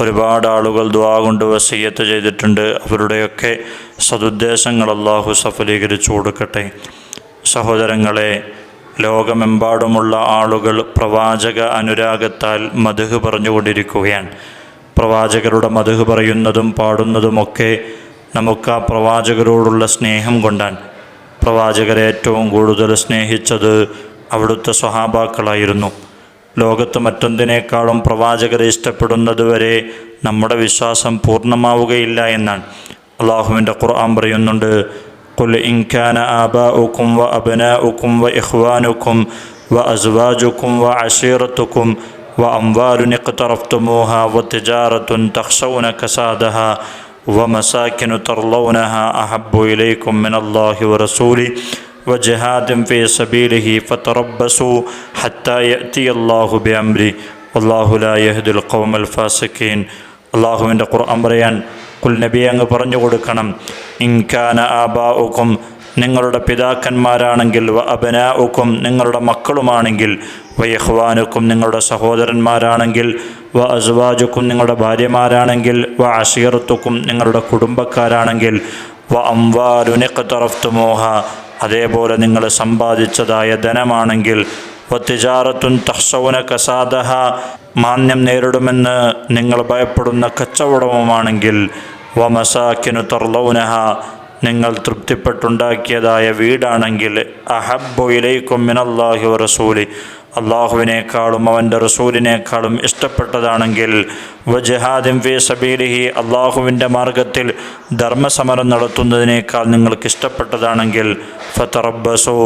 ഒരുപാട് ആളുകൾ ദ്വാ കൊണ്ട് വസീയത്ത് ചെയ്തിട്ടുണ്ട്. അവരുടെയൊക്കെ സതുദ്ദേശങ്ങൾ അള്ളാഹു സഫലീകരിച്ചു കൊടുക്കട്ടെ. സഹോദരങ്ങളെ ലോകമെമ്പാടുമുള്ള ആളുകൾ പ്രവാചക അനുരാഗത്താൽ മധുഹ് പറഞ്ഞുകൊണ്ടിരിക്കുകയാണ്. പ്രവാചകരുടെ മധുഹ് പറയുന്നതും പാടുന്നതുമൊക്കെ നമുക്ക് ആ പ്രവാചകരോടുള്ള സ്നേഹം കൊണ്ടാണ്. പ്രവാചകരെ ഏറ്റവും കൂടുതൽ സ്നേഹിച്ചത് അവിടുത്തെ സ്വഹാബാക്കളായിരുന്നു. ലോകത്ത് മറ്റൊന്നിനേക്കാളും പ്രവാചകരെ ഇഷ്ടപ്പെടുന്നത് വരെ നമ്മുടെ വിശ്വാസം പൂർണ്ണമാവുകയില്ല എന്നാണ് അള്ളാഹുവിൻ്റെ ഖുർആൻ പറയുന്നുണ്ട് قل إن كان آباؤكم وأبناؤكم وإخوانكم وأزواجكم وعشيرتكم وأموال اقترفتموها وتجارة تخشون كسادها ومساكن ترضونها أحب إليكم من الله ورسوله وجهاد في سبيله فتربصوا حتى يأتي الله بأمره والله لا يهدي القوم الفاسقين അള്ളാഹുവിൻ്റെ ഖുർആൻ പറയാൻ കുൽ നബി അങ്ങ് പറഞ്ഞു കൊടുക്കണം ഇൻകാന ആബാഉക്കും നിങ്ങളുടെ പിതാക്കന്മാരാണെങ്കിൽ വ അബനാഉക്കും നിങ്ങളുടെ മക്കളുമാണെങ്കിൽ വ യഹ്വാനുക്കും നിങ്ങളുടെ സഹോദരന്മാരാണെങ്കിൽ വ അസ്വാജുക്കും നിങ്ങളുടെ ഭാര്യമാരാണെങ്കിൽ വ അഷീറത്തുക്കും നിങ്ങളുടെ കുടുംബക്കാരാണെങ്കിൽ വ അംവാലുനിഖ്തറഫ്തുമോഹ അതേപോലെ നിങ്ങൾ സമ്പാദിച്ചതായ ധനമാണെങ്കിൽ വത്തിജാറത്തുൻ തഹ്സൗന കസാദഹ മാന്യം നേരിടുമെന്ന് നിങ്ങൾ ഭയപ്പെടുന്ന കച്ചവടവുമാണെങ്കിൽ വമസാക്കിനു തർലൗനഹ നിങ്ങൾ തൃപ്തിപ്പെട്ടുണ്ടാക്കിയതായ വീടാണെങ്കിൽ അഹബ്ബു ഇലൈക്കും മിനല്ലാഹി റസൂലി. അള്ളാഹുവിനേക്കാളും അവന്റെ റസൂലിനേക്കാളും ഇഷ്ടപ്പെട്ടതാണെങ്കിൽ വജഹാദിം ഫി സബീലിഹി അള്ളാഹുവിന്റെ മാർഗത്തിൽ ധർമ്മസമരം നടത്തുന്നതിനേക്കാൾ നിങ്ങൾക്ക് ഇഷ്ടപ്പെട്ടതാണെങ്കിൽ ഫത്തറബസു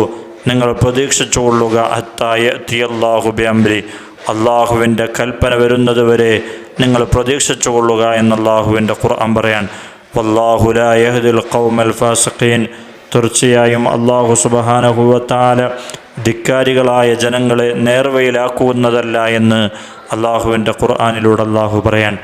നിങ്ങൾ പ്രതീക്ഷിച്ചുകൊള്ളുക ഹത്തായ തിയല്ലാഹു ബിഅംരി. അള്ളാഹുവിന്റെ കൽപ്പന വരുന്നതുവരെ നിങ്ങൾ പ്രതീക്ഷിച്ചുകൊള്ളുക എന്ന് അള്ളാഹുവിന്റെ ഖുർആൻ പറയാൻ വല്ലാഹുലായഹദുൽ ഖൗമൽ ഫാസഖീൻ. തീർച്ചയായും അള്ളാഹു സുബഹാനഹുവത്താല ധിക്കാരികളായ ജനങ്ങളെ നേർവയിലാക്കുന്നതല്ല എന്ന് അള്ളാഹുവിന്റെ ഖുർആാനിലൂടെ അള്ളാഹു പറയാൻ.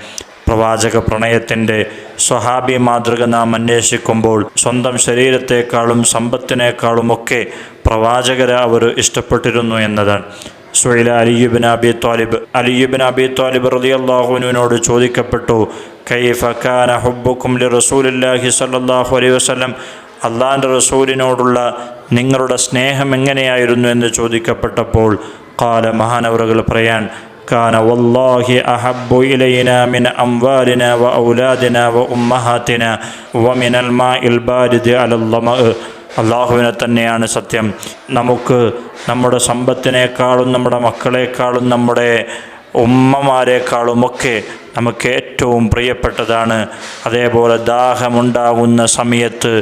പ്രവാചക പ്രണയത്തിന്റെ സ്വഹാബി മാതൃക നാം അന്വേഷിക്കുമ്പോൾ സ്വന്തം ശരീരത്തെക്കാളും സമ്പത്തിനേക്കാളുമൊക്കെ പ്രവാചകരെ അവർ ഇഷ്ടപ്പെട്ടിരുന്നു എന്നതാണ്. Suhaila Ali ibn Abi Talib Ali ibn Abi Talib റതി അള്ളാഹുവിനോട് ചോദിക്കപ്പെട്ടു കൈഫ ഖാന ഹുബുക്കും ലി സല്ലാഹു അലൈഹി വസ്ലം അള്ളാഹിന്റെ റസൂലിനോടുള്ള നിങ്ങളുടെ സ്നേഹം എങ്ങനെയായിരുന്നു എന്ന് ചോദിക്കപ്പെട്ടപ്പോൾ കാല മഹാനവറുകൾ പറയാൻ കാന വല്ലാഹി അഹബ്ബു ഇലൈന മിൻ അംവാലിന വ ഔലാദിന വ ഉമ്മഹാത്തിന വ മിനൽ മാഇൽ ബാരിദ് അലല്ലമ അള്ളാഹുവിനെ തന്നെയാണ് സത്യം. നമുക്ക് നമ്മുടെ സമ്പത്തിനേക്കാളും നമ്മുടെ മക്കളെക്കാളും നമ്മുടെ ഉമ്മമാരെക്കാളുമൊക്കെ നമുക്ക് ഏറ്റവും പ്രിയപ്പെട്ടതാണ്. അതേപോലെ ദാഹമുണ്ടാകുന്ന സമയത്ത്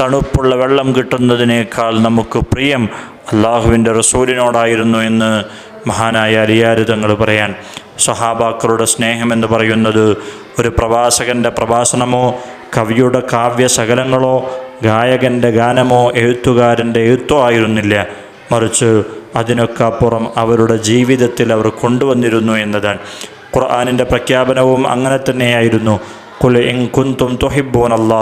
തണുപ്പുള്ള വെള്ളം കിട്ടുന്നതിനേക്കാൾ നമുക്ക് പ്രിയം അള്ളാഹുവിന്റെ റസൂലിനോടായിരുന്നു എന്ന് മഹാനായ അലിയാര് തങ്ങൾ പറയാൻ. സഹാബാക്കളുടെ സ്നേഹമെന്ന് പറയുന്നത് ഒരു പ്രവാസകന്റെ പ്രഭാഷണമോ കവിയുടെ കാവ്യശകലങ്ങളോ ഗായകന്റെ ഗാനമോ എഴുത്തുകാരന്റെ എഴുത്തോ ആയിരുന്നില്ല. മറിച്ച് അതിനൊക്കെ അപ്പുറം അവരുടെ ജീവിതത്തിൽ അവർ കൊണ്ടുവന്നിരുന്നു എന്നതാണ്. ഖുർആാനിന്റെ പ്രഖ്യാപനവും അങ്ങനെ തന്നെയായിരുന്നു. കുൽ എങ്കുന്തും കുന്തും തൊഹിബോനല്ല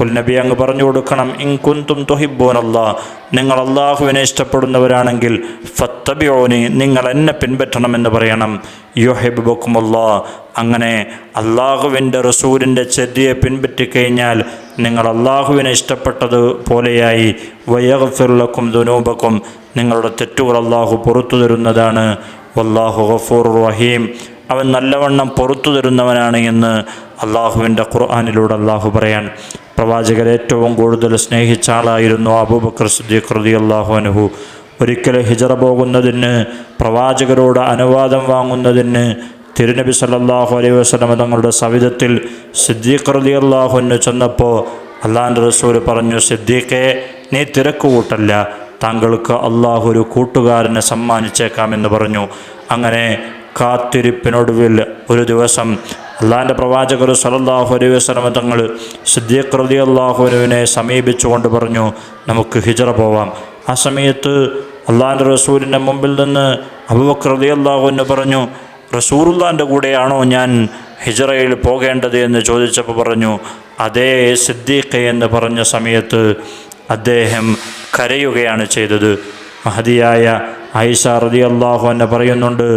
കുൽ നബി അങ്ങ് പറഞ്ഞു കൊടുക്കണം. ഇൻകുന്തും തൊഹിബോൻ അല്ലാ നിങ്ങൾ അള്ളാഹുവിനെ ഇഷ്ടപ്പെടുന്നവരാണെങ്കിൽ ഫത്തബിയോനി നിങ്ങൾ എന്നെ പിൻപറ്റണമെന്ന് പറയണം. യുഹിബുക്കുമുള്ള അങ്ങനെ അള്ളാഹുവിന്റെ റസൂലിന്റെ ചെതിയെ പിൻപറ്റിക്കഴിഞ്ഞാൽ നിങ്ങൾ അള്ളാഹുവിനെ ഇഷ്ടപ്പെട്ടത് പോലെയായി. വയഗഫിറുലക്കും ദുനൂബക്കും. നിങ്ങളുടെ തെറ്റുകൾ അള്ളാഹു പുറത്തു തരുന്നതാണ്. വല്ലാഹു ഗഫൂർ റഹീം. അവൻ നല്ലവണ്ണം പുറത്തു തരുന്നവനാണ് എന്ന് അള്ളാഹുവിന്റെ ഖുർആാനിലൂടെ അള്ളാഹു പറയാൻ. പ്രവാചകർ ഏറ്റവും കൂടുതൽ സ്നേഹിച്ച ആളായിരുന്നു അബൂബക്കർ സുദ്ദീഖ് റതി അള്ളാഹു അനുഹു ഒരിക്കൽ ഹിജറ പോകുന്നതിന് പ്രവാചകരോട് അനുവാദം വാങ്ങുന്നതിന് തിരുനബി സല്ലാഹു അലൈഹി വസ്ലമ തങ്ങളുടെ സവിധത്തിൽ സിദ്ദീഖ് റതി അള്ളാഹുവിന് ചെന്നപ്പോൾ അള്ളാന്റെ റസൂൽ പറഞ്ഞു സിദ്ദീഖെ നീ തിരക്ക് കൂട്ടല്ല. താങ്കൾക്ക് അള്ളാഹു ഒരു കൂട്ടുകാരനെ സമ്മാനിച്ചേക്കാമെന്ന് പറഞ്ഞു. അങ്ങനെ കാത്തിരിപ്പിനൊടുവിൽ ഒരു ദിവസം അള്ളാഹിന്റെ പ്രവാചകർ സലല്ലാഹു അലൈഹി വസ്ലമ തങ്ങൾ സിദ്ദീഖ് റതി അള്ളാഹുനുവിനെ സമീപിച്ചുകൊണ്ട് പറഞ്ഞു നമുക്ക് ഹിജറ പോവാം. ആ സമയത്ത് അള്ളാഹിന്റെ റസൂലിന്റെ മുമ്പിൽ നിന്ന് അബുബക്കർ റതി അള്ളാഹുവിന് പറഞ്ഞു റസൂറുല്ലാന്റെ കൂടെയാണോ ഞാൻ ഹിജറയിൽ പോകേണ്ടത്? എന്ന് ചോദിച്ചപ്പോൾ പറഞ്ഞു അതേ സിദ്ദീഖ് എന്ന് പറഞ്ഞ സമയത്ത് അദ്ദേഹം കരയുകയാണ് ചെയ്തത്. മഹതിയായ ഐഷ റതി അള്ളാഹു എന്നെ പറയുന്നുണ്ട്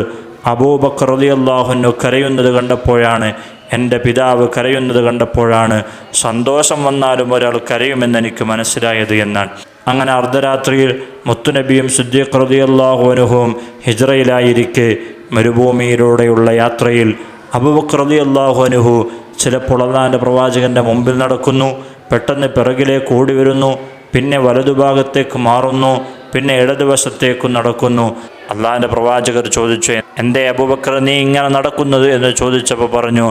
അബൂബക്കർ അലി അള്ളാഹുനു കരയുന്നത് കണ്ടപ്പോഴാണ് എന്റെ പിതാവ് കരയുന്നത് കണ്ടപ്പോഴാണ് സന്തോഷം വന്നാലും ഒരാൾ കരയുമെന്ന് എനിക്ക് മനസ്സിലായത് എന്നാണ്. അങ്ങനെ അർദ്ധരാത്രിയിൽ മുത്തുനബിയും സിദ്ദീഖ് റതി അള്ളാഹുനുഹുവും ഹിജ്റയിലായിരിക്കെ മരുഭൂമിയിലൂടെയുള്ള യാത്രയിൽ അബുബക്കർ റതി അള്ളാഹുനുഹു ചിലപ്പോൾ അള്ളാഹിന്റെ പ്രവാചകന്റെ മുമ്പിൽ നടക്കുന്നു പെട്ടെന്ന് പിറകിലേക്ക് ഓടി വരുന്നു പിന്നെ വലതുഭാഗത്തേക്ക് മാറുന്നു പിന്നെ ഇടതുവശത്തേക്കും നടക്കുന്നു. അള്ളാഹിന്റെ പ്രവാചകർ ചോദിച്ചു എന്റെ അബൂബക്കർ നീ ഇങ്ങനെ നടക്കുന്നത്? എന്ന് ചോദിച്ചപ്പോൾ പറഞ്ഞു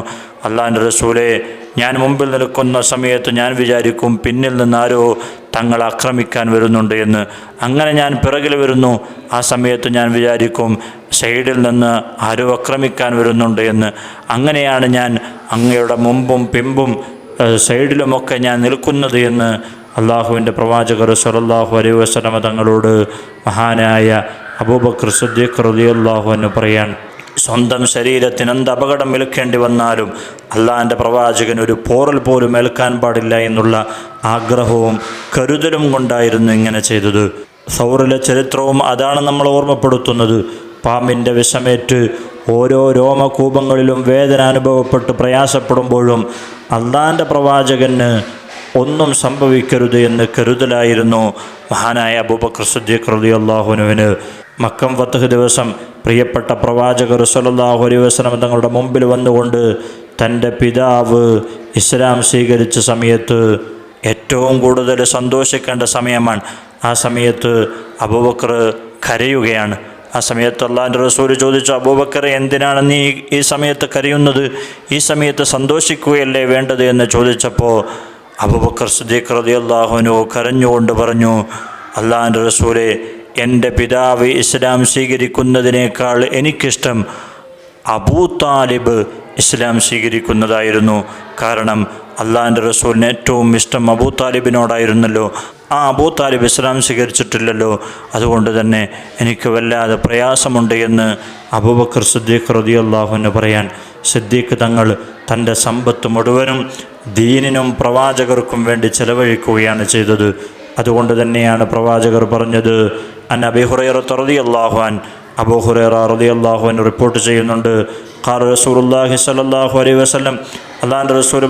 അള്ളാഹിന്റെ റസൂലെ ഞാൻ മുമ്പിൽ നിൽക്കുന്ന സമയത്ത് ഞാൻ വിചാരിക്കും പിന്നിൽ നിന്നാരോ തങ്ങൾ ആക്രമിക്കാൻ വരുന്നുണ്ട് എന്ന്. അങ്ങനെ ഞാൻ പിറകിൽ വരുന്നു ആ സമയത്ത് ഞാൻ വിചാരിക്കും സൈഡിൽ നിന്ന് ആരോ ആക്രമിക്കാൻ വരുന്നുണ്ട് എന്ന്. അങ്ങനെയാണ് ഞാൻ അങ്ങയുടെ മുമ്പും പിമ്പും സൈഡിലുമൊക്കെ ഞാൻ നിൽക്കുന്നത് എന്ന് അള്ളാഹുവിന്റെ പ്രവാചകർ സലല്ലാഹു അലൈഹി വസ്ലമ തങ്ങളോട് മഹാനായ അബൂബക്കർ സുദ്ദീഖ് റളിയല്ലാഹു എന്ന് പറയാൻ സ്വന്തം ശരീരത്തിന് എന്ത് അപകടം ഏൽക്കേണ്ടി വന്നാലും അള്ളാഹിന്റെ പ്രവാചകൻ ഒരു പോറൽ പോലും ഏൽക്കാൻ പാടില്ല എന്നുള്ള ആഗ്രഹവും കരുതലും കൊണ്ടായിരുന്നു ഇങ്ങനെ ചെയ്തത്. സൗറിലെ ചരിത്രവും അതാണ് നമ്മൾ ഓർമ്മപ്പെടുത്തുന്നത്. പാമ്പിന്റെ വിഷമേറ്റ് ഓരോ രോമകൂപങ്ങളിലും വേദന അനുഭവപ്പെട്ട് പ്രയാസപ്പെടുമ്പോഴും അള്ളാഹിന്റെ പ്രവാചകന് ഒന്നും സംഭവിക്കരുത് എന്ന് കരുതലായിരുന്നു. മഹാനായ അബൂബക്കർ സിദ്ദീഖ് റളിയല്ലാഹുവിന് മക്കം ഫത്തഹ് ദിവസം പ്രിയപ്പെട്ട പ്രവാചകർ സലല്ലാഹു അലൈഹി വസല്ലം തങ്ങളുടെ മുമ്പിൽ വന്നുകൊണ്ട് തന്റെ പിതാവ് ഇസ്ലാം സ്വീകരിച്ച സമയത്ത് ഏറ്റവും കൂടുതൽ സന്തോഷിക്കേണ്ട സമയമാണ്. ആ സമയത്ത് അബൂബക്കർ കരയുകയാണ്. ആ സമയത്ത് അള്ളാഹിന്റെ റസൂൽ ചോദിച്ചു അബൂബക്കർ എന്തിനാണ് നീ ഈ സമയത്ത് കരയുന്നത്? ഈ സമയത്ത് സന്തോഷിക്കുകയല്ലേ വേണ്ടത്? എന്ന് ചോദിച്ചപ്പോൾ അബൂബക്കർ സുദീഖ് റതി അള്ളാഹുനു കരഞ്ഞുകൊണ്ട് പറഞ്ഞു അള്ളാഹിന്റെ റസൂലെ എന്റെ പിതാവ് ഇസ്ലാം സ്വീകരിക്കുന്നതിനേക്കാൾ എനിക്കിഷ്ടം അബൂ താലിബ് ഇസ്ലാം സ്വീകരിക്കുന്നതായിരുന്നു. കാരണം അള്ളാഹിന്റെ റസൂലിന് ഏറ്റവും ഇഷ്ടം അബൂ താലിബിനോടായിരുന്നല്ലോ. ആ അബൂ താലിബ് ഇസ്ലാം സ്വീകരിച്ചിട്ടില്ലല്ലോ. അതുകൊണ്ട് തന്നെ എനിക്ക് വല്ലാതെ പ്രയാസമുണ്ട് എന്ന് അബൂബക്കർ സിദ്ദീഖ് റതി അള്ളാഹുവിന് പറയാൻ സിദ്ദീഖ് തങ്ങൾ തന്റെ സമ്പത്ത് മുഴുവനും ദീനിനും പ്രവാചകർക്കും വേണ്ടി ചെലവഴിക്കുകയാണ് ചെയ്തത്. അതുകൊണ്ട് തന്നെയാണ് പ്രവാചകർ പറഞ്ഞത് റിപ്പോർട്ട് ചെയ്യുന്നുണ്ട്. റസൂൽ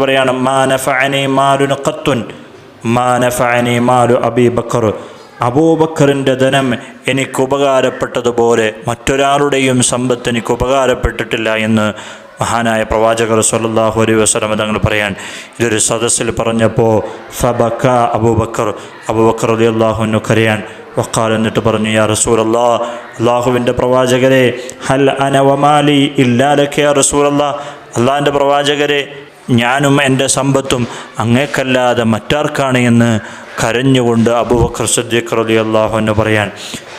മാ നഫഅനി മാ നഫഅനി മാലു അബൂബക്കറിന്റെ ധനം എനിക്ക് ഉപകാരപ്പെട്ടതുപോലെ മറ്റൊരാളുടെയും സമ്പത്ത് എനിക്ക് ഉപകാരപ്പെട്ടിട്ടില്ല എന്ന് മഹാനായ പ്രവാചകർ സല്ലാഹു അലൈ വസ്ലമ തങ്ങൾ പറയാൻ ഇതൊരു സദസ്സിൽ പറഞ്ഞപ്പോൾ ഫബക്ക അബൂബക്കർ. അബൂബക്കർ അലി റളിയല്ലാഹു കരയാൻ. വക്കാൽ എന്നിട്ട് പറഞ്ഞു യാ റസൂൽ അല്ലാ അള്ളാഹുവിന്റെ പ്രവാചകരെ ഹൽ അനവമാലി ഇല്ലാലൊക്കെ യാ റസൂൽ അല്ലാ അള്ളാഹിന്റെ പ്രവാചകരെ ഞാനും എന്റെ സമ്പത്തും അങ്ങേക്കല്ലാതെ മറ്റാർക്കാണ്? എന്ന് കരഞ്ഞുകൊണ്ട് അബൂബക്കർ സദ്യക്കർ അലി അള്ളാഹു എന്ന് പറയാൻ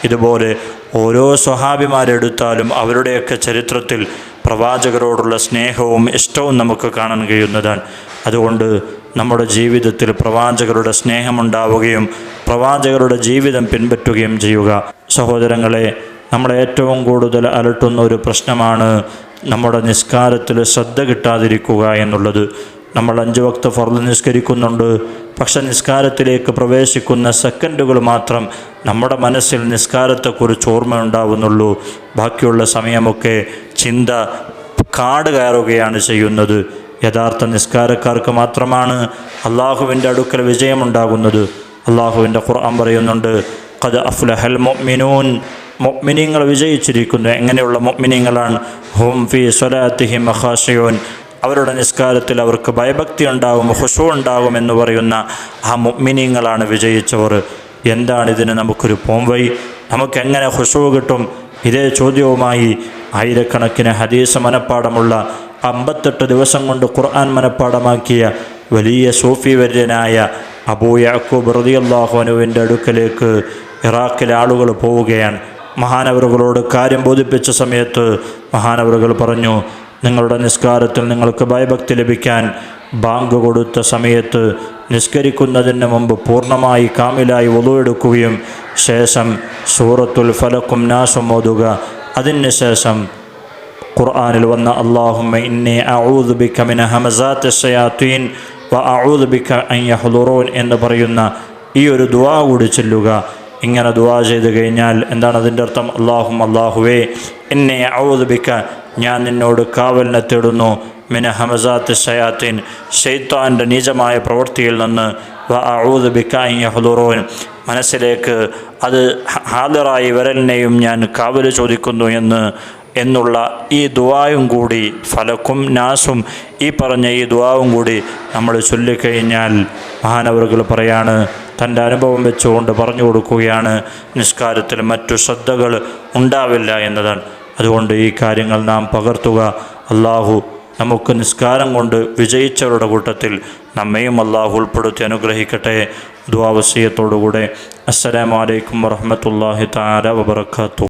ഇതുപോലെ ഓരോ സ്വഹാബിമാരെടുത്താലും അവരുടെയൊക്കെ ചരിത്രത്തിൽ പ്രവാചകരോടുള്ള സ്നേഹവും ഇഷ്ടവും നമുക്ക് കാണാൻ കഴിയുന്നതാണ്. അതുകൊണ്ട് നമ്മുടെ ജീവിതത്തിൽ പ്രവാചകരുടെ സ്നേഹമുണ്ടാവുകയും പ്രവാചകരുടെ ജീവിതം പിൻപറ്റുകയും ചെയ്യുക. സഹോദരങ്ങളെ നമ്മളെ ഏറ്റവും കൂടുതൽ അലട്ടുന്ന ഒരു പ്രശ്നമാണ് നമ്മുടെ നിസ്കാരത്തിൽ ശ്രദ്ധ കിട്ടാതിരിക്കുക എന്നുള്ളത്. നമ്മൾ അഞ്ച് വക്ത ഫർദ് നിസ്കരിക്കുന്നുണ്ട്. പക്ഷെ നിസ്കാരത്തിലേക്ക് പ്രവേശിക്കുന്ന സെക്കൻഡുകൾ മാത്രം നമ്മുടെ മനസ്സിൽ നിസ്കാരത്തെക്കുറിച്ച് ഓർമ്മ ഉണ്ടാവുന്നുള്ളൂ ബാക്കിയുള്ള സമയമൊക്കെ ചിന്ത കാട് കയറുകയാണ് ചെയ്യുന്നത്. യഥാർത്ഥ നിസ്കാരക്കാർക്ക് മാത്രമാണ് അള്ളാഹുവിന്റെ അടുക്കൽ വിജയമുണ്ടാകുന്നത്. അള്ളാഹുവിന്റെ ഖുർആൻ പറയുന്നുണ്ട് ഖദ് അഫ്ലഹൽ മൊമിനൂൻ മൊമിനിങ്ങൾ വിജയിച്ചിരിക്കുന്നു. എങ്ങനെയുള്ള മൊമിനിങ്ങളാണ് ഹും ഫി സ്വലാത്തിഹി മഹാഷയോൻ അവരുടെ നിസ്കാരത്തിൽ അവർക്ക് ഭയഭക്തി ഉണ്ടാകും ഹുഷു ഉണ്ടാകും എന്ന് പറയുന്ന ആ മൊമിനിങ്ങളാണ് വിജയിച്ചവർ. എന്താണ് ഇതിന് നമുക്കൊരു പോംവൈ നമുക്ക് എങ്ങനെ ഹുഷു കിട്ടും? ഇതേ ചോദ്യവുമായി ആയിരക്കണക്കിന് ഹദീസ് മനപ്പാടമുള്ള അമ്പത്തെട്ട് ദിവസം കൊണ്ട് ഖുർആൻ മനപ്പാടമാക്കിയ വലിയ സൂഫി വര്യനായ അബൂ യാക്കൂബ് റളിയല്ലാഹു അനുവിന്റെ അടുക്കലേക്ക് ഇറാഖിലെ ആളുകൾ പോവുകയാണ്. മഹാനവറുകളോട് കാര്യം ബോധിപ്പിച്ച സമയത്ത് മഹാനവറുകൾ പറഞ്ഞു നിങ്ങളുടെ നിസ്കാരത്തിൽ നിങ്ങൾക്ക് ഭയഭക്തി ലഭിക്കാൻ ബാങ്ക് കൊടുത്ത സമയത്ത് നിസ്കരിക്കുന്നതിന് മുമ്പ് പൂർണമായി കാമിലായി ഒതുവെടുക്കുകയും ശേഷം സൂറത്തുൽ ഫലക്കും നാശം ഓതുക അതിന് ശേഷം ഖുർആനിൽ വന്ന അള്ളാഹുമ്മ മിന വ എന്ന് പറയുന്ന ഈ ഒരു ദുവാ കൂടി ചൊല്ലുക. ഇങ്ങനെ ദുവാ ചെയ്ത് കഴിഞ്ഞാൽ എന്താണ് അതിന്റെ അർത്ഥം? അള്ളാഹും അള്ളാഹുവേ എന്നെ ബിക്ക ഞാൻ നിന്നോട് കാവലിനെ തേടുന്നു. മിന ഹമസാത്ത് ഷയാത്തിൻ ഷെയ്ത്താന്റെ നീചമായ പ്രവൃത്തിയിൽ നിന്ന് യഹ്ളുറൂൻ മനസ്സിലേക്ക് അത് ഹാദിറായി വരലിനെയും ഞാൻ കാവൽ ചോദിക്കുന്നു എന്ന് എന്നുള്ള ഈ ദുവായും കൂടി ഫലക്കും നാസും ഈ പറഞ്ഞ ഈ ദുവാവും കൂടി നമ്മൾ ചൊല്ലിക്കഴിഞ്ഞാൽ മഹാനവറുകൾ പറയാണ് തന്റെ അനുഭവം വെച്ചുകൊണ്ട് പറഞ്ഞു കൊടുക്കുകയാണ് നിസ്കാരത്തിൽ മറ്റു ശ്രദ്ധകൾ ഉണ്ടാവില്ല എന്നതാണ്. അതുകൊണ്ട് ഈ കാര്യങ്ങൾ നാം പകർത്തുക. അള്ളാഹു നമുക്ക് നിസ്കാരം കൊണ്ട് വിജയിച്ചവരുടെ കൂട്ടത്തിൽ നമ്മയും അള്ളാഹു ഉൾപ്പെടുത്തി അനുഗ്രഹിക്കട്ടെ. ദ്വാവസ്യത്തോടുകൂടെ അസ്സലാമലൈക്കും വറഹമത്തല്ലാഹി താര വബർക്കാത്തു